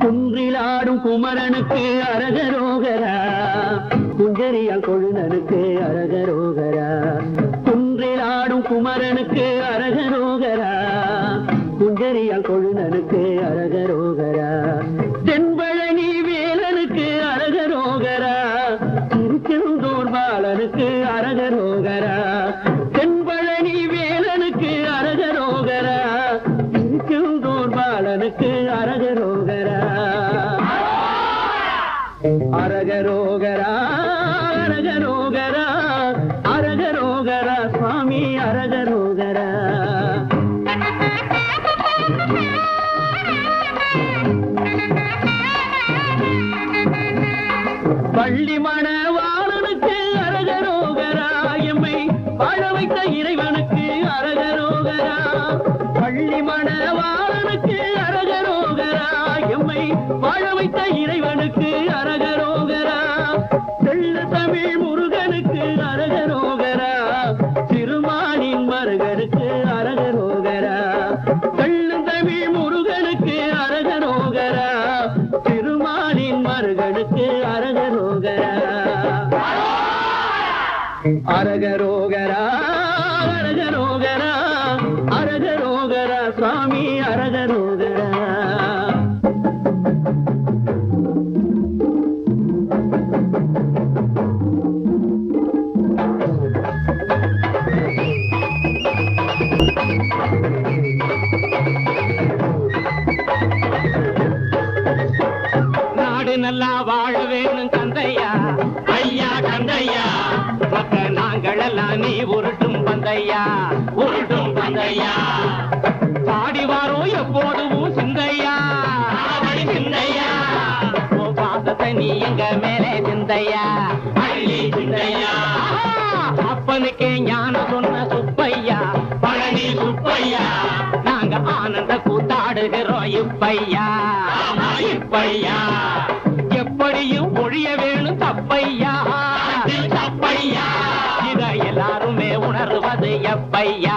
குன்றிலாடும் குமரனுக்கு அரகரோகரா. குஞ்சரியால் கொழுநனுக்கு அரகரோகரா. அரகரோகரா அரகரோகரா அரகரோகரா சுவாமி அரகரோகரா. பள்ளி மணவாளனுக்கு அரகரோகரா எம்மை வாழ வைத்த இறைவனுக்கு அரகரோகரா. பள்ளி மணவாளனுக்கு அரகரோகரா அரகரோகரா அரகரோகரா சுவாமி அரகரோகரா. நாடு நல்லா வாழ வேணும் கந்தையா ஐயா கந்தையா மக்க நாங்கள் எல்லாம் நீ உருட்டும் பந்தையா? உருட்டும் பந்தையா? பாடி வாரோம் எப்போதும் சிந்தையா? சிந்தையா? உன் பாசத்தை நீ எங்க மேலே சிந்தையா? அள்ளி சிந்தையா? அப்பனுக்கே ஞானம் சொன்ன சுப்பையா? பழனி சுப்பையா? நாங்க ஆனந்த கூத்தாடுகிறோம் இப்பையா? இப்பையா. எல்லாருமே உணர்வது எப்பையா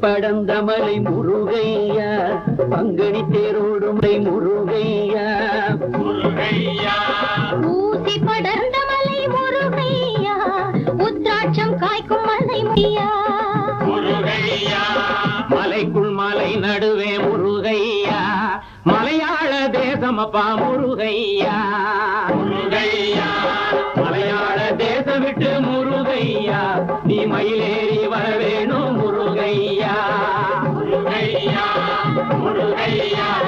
பாசி படந்த மலை முருகையா பங்கனி தேரோடும் முருகையா. ஊசி படர்ந்த மலை முருகையா உத்ராட்சம் காய்க்கும் மலை முருகையா. மலைக்குள் மலை நடுவே முருகையா மலையாள தேசமப்பா முருகையா. முருகையா. மலையாள தேசம் விட்டு முருகையா நீ மயிலேறி வர வேணும் முருகையா முருகையா முருகையா வேல் வேல் முருகையா